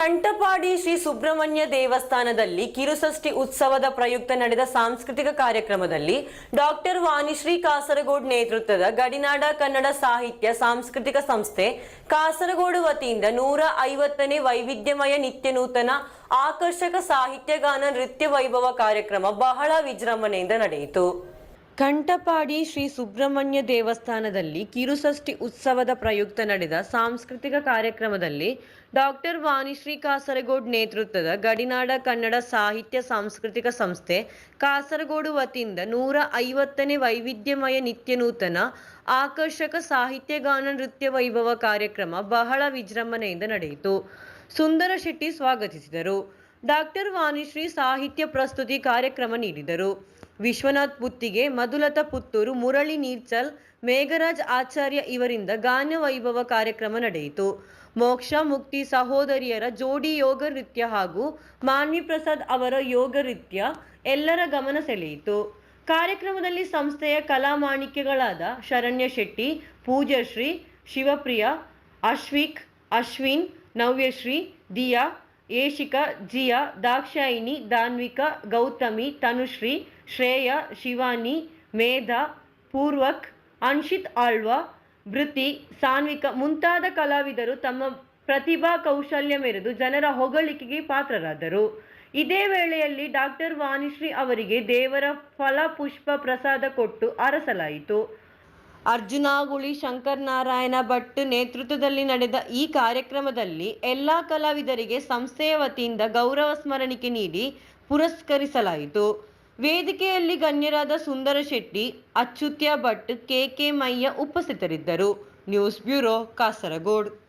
ಕಂಠಪಾಡಿ ಶ್ರೀ ಸುಬ್ರಹ್ಮಣ್ಯ ದೇವಸ್ಥಾನದಲ್ಲಿ ಕಿರುಸಷ್ಟಿ ಉತ್ಸವದ ಪ್ರಯುಕ್ತ ನಡೆದ ಸಾಂಸ್ಕೃತಿಕ ಕಾರ್ಯಕ್ರಮದಲ್ಲಿ ಡಾಕ್ಟರ್ ವಾಣಿಶ್ರೀ ಕಾಸರಗೋಡ್ ನೇತೃತ್ವದ ಗಡಿನಾಡ ಕನ್ನಡ ಸಾಹಿತ್ಯ ಸಾಂಸ್ಕೃತಿಕ ಸಂಸ್ಥೆ ಕಾಸರಗೋಡು ವತಿಯಿಂದ ನೂರ ಐವತ್ತನೇ ವೈವಿಧ್ಯಮಯ ನಿತ್ಯ ನೂತನ ಆಕರ್ಷಕ ಸಾಹಿತ್ಯಗಾನ ನೃತ್ಯ ವೈಭವ ಕಾರ್ಯಕ್ರಮ ಬಹಳ ವಿಜೃಂಭಣೆಯಿಂದ ನಡೆಯಿತು. ಕಂಠಪಾಡಿ ಶ್ರೀ ಸುಬ್ರಹ್ಮಣ್ಯ ದೇವಸ್ಥಾನದಲ್ಲಿ ಕಿರುಸಷ್ಟಿ ಉತ್ಸವದ ಪ್ರಯುಕ್ತ ನಡೆದ ಸಾಂಸ್ಕೃತಿಕ ಕಾರ್ಯಕ್ರಮದಲ್ಲಿ ಡಾಕ್ಟರ್ ವಾಣಿಶ್ರೀ ಕಾಸರಗೋಡ್ ನೇತೃತ್ವದ ಗಡಿನಾಡ ಕನ್ನಡ ಸಾಹಿತ್ಯ ಸಾಂಸ್ಕೃತಿಕ ಸಂಸ್ಥೆ ಕಾಸರಗೋಡು ವತಿಯಿಂದ ನೂರ ಐವತ್ತನೇ ವೈವಿಧ್ಯಮಯ ನಿತ್ಯನೂತನ ಆಕರ್ಷಕ ಆಕರ್ಷಕ ಸಾಹಿತ್ಯಗಾನ ನೃತ್ಯ ವೈಭವ ಕಾರ್ಯಕ್ರಮ ಬಹಳ ವಿಜೃಂಭಣೆಯಿಂದ ನಡೆಯಿತು. ಸುಂದರ ಶೆಟ್ಟಿ ಸ್ವಾಗತಿಸಿದರು. ಡಾಕ್ಟರ್ ವಾಣಿಶ್ರೀ ಸಾಹಿತ್ಯ ಪ್ರಸ್ತುತಿ ಕಾರ್ಯಕ್ರಮ ನೀಡಿದರು. ವಿಶ್ವನಾಥ್ ಪುತ್ತಿಗೆ, ಮಧುಲತಾ ಪುತ್ತೂರು, ಮುರಳಿ ನೀರ್ಚಲ್, ಮೇಘರಾಜ್ ಆಚಾರ್ಯ ಇವರಿಂದ ಗಾನ ವೈಭವ ಕಾರ್ಯಕ್ರಮ ನಡೆಯಿತು. ಮೋಕ್ಷ ಮುಕ್ತಿ ಸಹೋದರಿಯರ ಜೋಡಿ ಯೋಗ ನೃತ್ಯ ಹಾಗೂ ಮಾನ್ವಿ ಪ್ರಸಾದ್ ಅವರ ಯೋಗ ನೃತ್ಯ ಎಲ್ಲರ ಗಮನ ಸೆಳೆಯಿತು. ಕಾರ್ಯಕ್ರಮದಲ್ಲಿ ಸಂಸ್ಥೆಯ ಕಲಾಮಾಣಿಕ್ಯಗಳಾದ ಶರಣ್ಯ ಶೆಟ್ಟಿ ಪೂಜಶ್ರೀ ಶಿವಪ್ರಿಯ, ಅಶ್ವಿಕ್, ಅಶ್ವಿನ್, ನವ್ಯಶ್ರೀ, ದಿಯಾ ಏಷಿಕಾ ಜಿಯಾ ದಾಕ್ಷಾಯಿನಿ ದಾನ್ವಿಕ, ಗೌತಮಿ, ತನುಶ್ರೀ, ಶ್ರೇಯ, ಶಿವಾನಿ, ಮೇಧಾ, ಪೂರ್ವಕ್ ಅನ್ಶಿತ್ ಆಳ್ವ ಭೃತಿ ಸಾನ್ವಿಕ ಮುಂತಾದ ಕಲಾವಿದರು ತಮ್ಮ ಪ್ರತಿಭಾ ಕೌಶಲ್ಯ ಮೆರೆದು ಜನರ ಹೊಗಳಿಕೆಗೆ ಪಾತ್ರರಾದರು. ಇದೇ ವೇಳೆಯಲ್ಲಿ ಡಾಕ್ಟರ್ ವಾಣಿಶ್ರೀ ಅವರಿಗೆ ದೇವರ ಫಲ ಪುಷ್ಪ ಪ್ರಸಾದ ಕೊಟ್ಟು ಅರಸಲಾಯಿತು. ಅರ್ಜುನಾಗುಳಿ, ಶಂಕರನಾರಾಯಣ ಭಟ್ ನೇತೃತ್ವದಲ್ಲಿ ನಡೆದ ಈ ಕಾರ್ಯಕ್ರಮದಲ್ಲಿ ಎಲ್ಲಾ ಕಲಾವಿದರಿಗೆ ಸಂಸ್ಥೆಯ ವತಿಯಿಂದ ಗೌರವ ಸ್ಮರಣಿಕೆ ನೀಡಿ ಪುರಸ್ಕರಿಸಲಾಯಿತು. ವೇದಿಕೆಯಲ್ಲಿ ಗಣ್ಯರಾದ ಸುಂದರ ಶೆಟ್ಟಿ, ಅಚ್ಯುತ್ಯ ಭಟ್, ಕೆ ಕೆ ಮಯ್ಯ ಉಪಸ್ಥಿತರಿದ್ದರು. News bureau, Kasaragod.